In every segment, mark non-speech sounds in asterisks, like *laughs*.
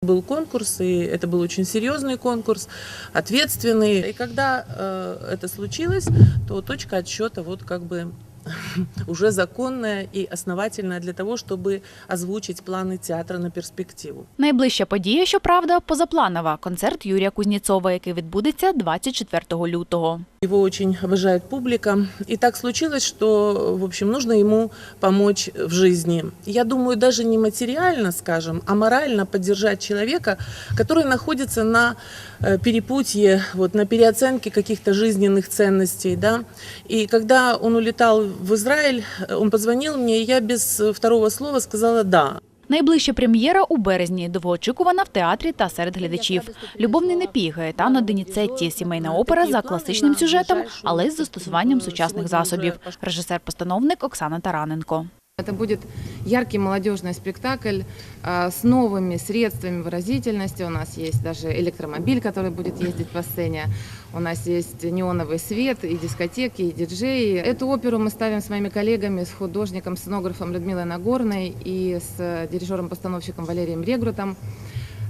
Был конкурс, и это был очень серьезный конкурс, ответственный. И когда э, это случилось, то точка отсчета вот как бы *laughs* уже законная и основательная для того, чтобы озвучить планы театра на перспективу. Найближча подія, щоправда, позапланова концерт Юрія Кузнєцова, який відбудеться 24 лютого. Его очень обожает публика. И так случилось, что, в общем, нужно ему помочь в жизни. Я думаю, даже не материально, скажем, а морально поддержать человека, который находится на э, перепутье, вот, на переоценке каких-то жизненных ценностей. Да? И когда он улетал в Израиль, э, он позвонил мне, и я без э, второго слова сказала «да». Найближча прем'єра у березні, довгоочікувана в театрі та серед глядачів. Любовний непій Гаетано Деніцетті – сімейна опера за класичним сюжетом, але з застосуванням сучасних засобів. Режисер-постановник Оксана Тараненко. Это будет яркий молодежный спектакль а, с новыми средствами выразительности. У нас есть даже электромобиль, который будет ездить по сцене. У нас есть неоновый свет, и дискотеки, и диджеи. Эту оперу мы ставим с моими коллегами, с художником, сценографом Людмилой Нагорной и с дирижером-постановщиком Валерием Регрутом.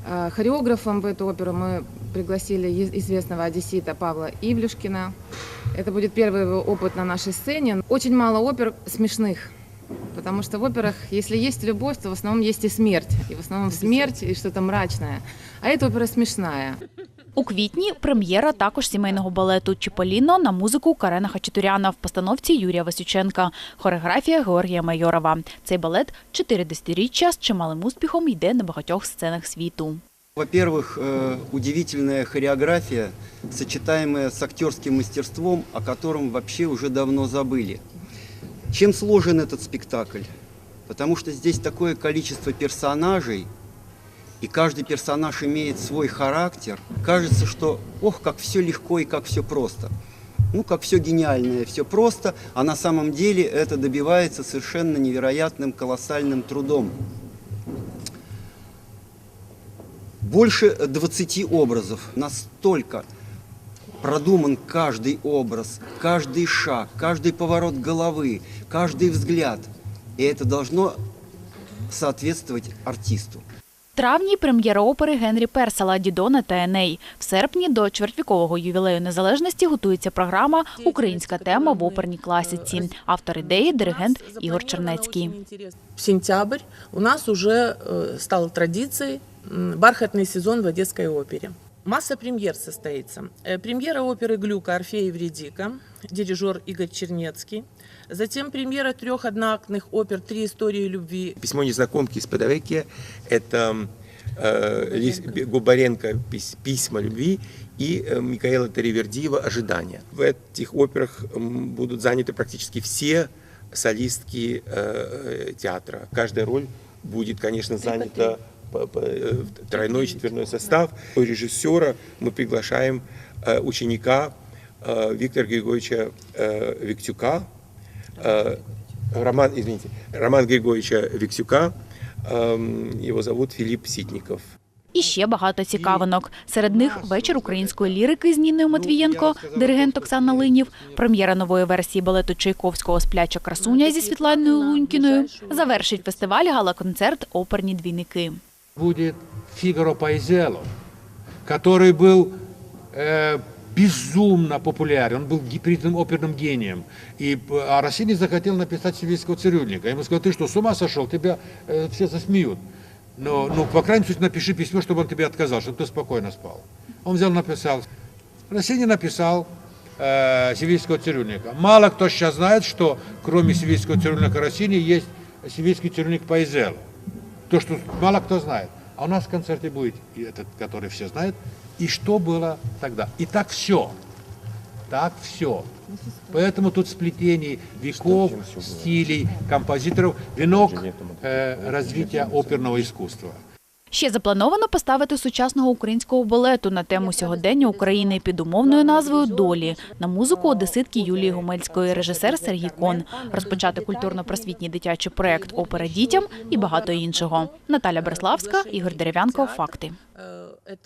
А, Хореографом в эту оперу мы пригласили известного одессита Павла Ивлюшкина. Это будет первый его опыт на нашей сцене. Очень мало опер смешных. Потому что в операх, если есть любовь, то в основном есть и смерть. И в основном смерть и что-то мрачное. А эта опера смешная. У квітні прем'єра також сімейного балету Чіполіно на музику Карена Хачатуряна в постановці Юрія Васюченка, хореографія Георгія Майорова. Цей балет чотири десятиріччя з чималим успіхом йде на багатьох сценах світу. Во-первых, э, удивительная хореография, сочетаемая с актерским мастерством, о котором вообще уже давно забыли. Чем сложен этот спектакль? Потому что здесь такое количество персонажей, и каждый персонаж имеет свой характер. Кажется, что ох, как все легко и как все просто. Ну, как все гениальное, все просто, а на самом деле это добивается совершенно невероятным, колоссальным трудом. Больше 20 образов. Настолько продуман каждый образ, каждый шаг, каждый поворот головы, каждый взгляд. И это должно соответствовать артисту. В травні прем'єра опери Генрі Персела Дідона та Еней. В серпні до чвертьвікового ювілею незалежності готується програма Українська тема в оперній класиці. Автор ідеї диригент Ігор Чернецький. В сентябрь у нас уже э, стало традицией м, бархатный сезон в Одесской опере. Масса премьер состоится. Э, Премьера оперы «Глюка» Орфея и Евредика, дирижер Игорь Чернецкий. Затем премьера трех одноактных опер «Три истории любви» Письмо незнакомки из Подовекия – это э, Лис- Бе- Губаренко пис- «Письма любви» и э, Микаэла Таривердиева «Ожидания». В этих операх м, будут заняты практически все солистки э, театра. Каждая роль будет, конечно, занята по- по- э, в тройной четверной состав. У режиссера мы приглашаем э, ученика э, Виктора Григорьевича э, Виктюка, э, Роман, извините, Роман Григорьевича Виксюка. Эм, Его зовут Филипп Ситников. І ще багато цікавинок. Серед них вечір української лірики з Ніною Матвієнко, диригент Оксана Линів, прем'єра нової версії балету Чайковського Спляча красуня зі Світланою Лунькіною. Завершить фестиваль гала-концерт Оперні двійники. Будет Фигаро Пайзело, который был э, безумно популярен, он был гибридным оперным гением. И, а Россини захотел написать сибирского цирюльника. Ему сказали, ты что, с ума сошел, тебя э, все засмеют. Но, ну, по крайней мере, напиши письмо, чтобы он тебе отказал, чтобы ты спокойно спал. Он взял, написал. Россини написал э, сибирского цирюльника. Мало кто сейчас знает, что кроме сибирского цирюльника Россини есть сибирский цирюльник Пайзело. То, что мало кто знает. А у нас в концерте будет и этот, который все знают. И что было тогда. И так все. Так все. Поэтому тут сплетений веков, стилей, композиторов, венок э, развития оперного искусства. Ще заплановано поставити сучасного українського балету на тему сьогодення України під умовною назвою Долі на музику одеситки Юлії Гомельської, режисер Сергій Кон, розпочати культурно-просвітній дитячий проект Опера дітям і багато іншого. Наталя Бреславська, Ігор Дерев'янко. Факти. Э,